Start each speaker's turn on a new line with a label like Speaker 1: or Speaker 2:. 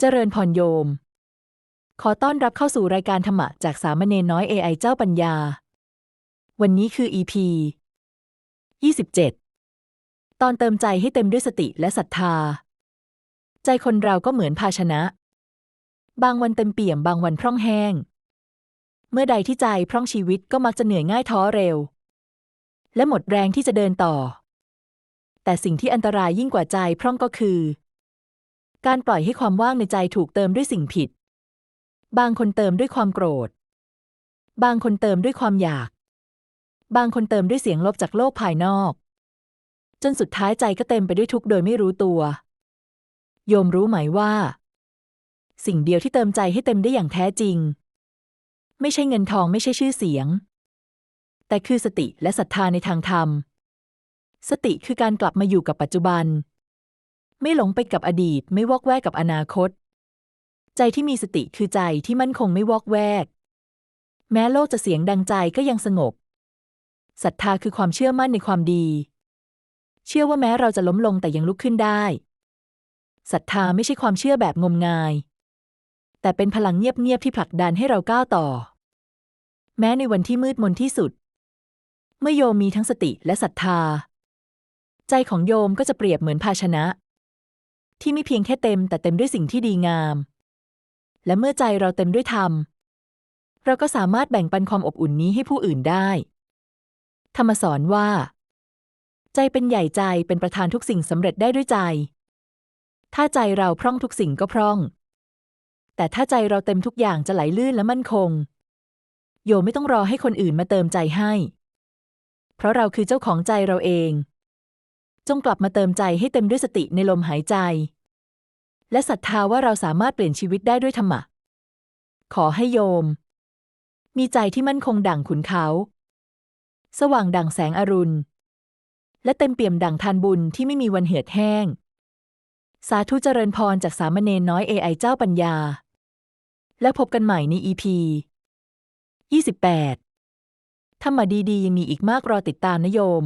Speaker 1: เจริญพรโยม ขอต้อนรับเข้าสู่รายการธรรมะจากสามเณรน้อย AI เจ้าปัญญา วันนี้คือ EP 27 ตอนเติมใจให้เต็มด้วยสติและศรัทธา ใจคนเราก็เหมือนภาชนะ บางวันเต็มเปี่ยมบางวันพร่องแห้ง เมื่อใดที่ใจพร่องชีวิตก็มักจะเหนื่อยง่ายท้อเร็ว และหมดแรงที่จะเดินต่อ แต่สิ่งที่อันตรายยิ่งกว่าใจพร่องก็คือ การปล่อยให้ความว่างในใจถูกเติมด้วยสิ่งผิด บางคนเติมด้วยความโกรธ บางคนเติมด้วยความอยาก บางคนเติมด้วยเสียงลบจากโลกภายนอก จนสุดท้ายใจก็เต็มไปด้วยทุกข์โดยไม่รู้ตัว โยมรู้ไหมว่า สิ่งเดียวที่เติมใจให้เต็มได้อย่างแท้จริง ไม่ใช่เงินทองไม่ใช่ชื่อเสียง แต่คือสติและศรัทธาในทางธรรม สติคือการกลับมาอยู่กับปัจจุบัน ไม่หลงไปกับอดีต ไม่วอกแวกกับอนาคต ใจที่มีสติคือใจที่มั่นคงไม่วอกแวก แม้โลกจะเสียงดังใจก็ยังสงบศรัทธาคือความเชื่อมั่นในความดี เชื่อว่าแม้เราจะล้มลงแต่ยังลุกขึ้นได้ศรัทธาไม่ใช่ความเชื่อแบบงมงาย แต่เป็นพลังเงียบๆที่ผลักดันให้เราก้าวต่อ แม้ในวันที่มืดมนที่สุด เมื่อโยมมีทั้งสติและศรัทธา ใจของโยมก็จะเปรียบเหมือนภาชนะ ที่ไม่เพียงแค่เต็มแต่เต็มด้วยสิ่งที่ดีงาม และเมื่อใจเราเต็มด้วยธรรม เราก็สามารถแบ่งปันความอบอุ่นนี้ให้ผู้อื่นได้ ธรรมสอนว่า ใจเป็นใหญ่ใจเป็นประธานทุกสิ่งสำเร็จได้ด้วยใจ ถ้าใจเราพร่องทุกสิ่งก็พร่อง แต่ถ้าใจเราเต็มทุกอย่างจะไหลลื่นและมั่นคง โยไม่ต้องรอให้คนอื่นมาเติมใจให้ เพราะเราคือเจ้าของใจเราเองจงกลับมาเติมใจให้เต็มด้วยสติในลมหายใจ และศรัทธาว่าเราสามารถเปลี่ยนชีวิตได้ด้วยธรรมะ ขอให้โยม มีใจที่มั่นคงดั่งขุนเขา สว่างดั่งแสงอรุณ และเต็มเปี่ยมดั่งทานบุญที่ไม่มีวันเหือดแห้ง สาธุเจริญพรจากสามเณรน้อย AI เจ้าปัญญา แล้วพบกันใหม่ใน EP 28ธรรมะดีๆยังมีอีกมากรอติดตามนะโยม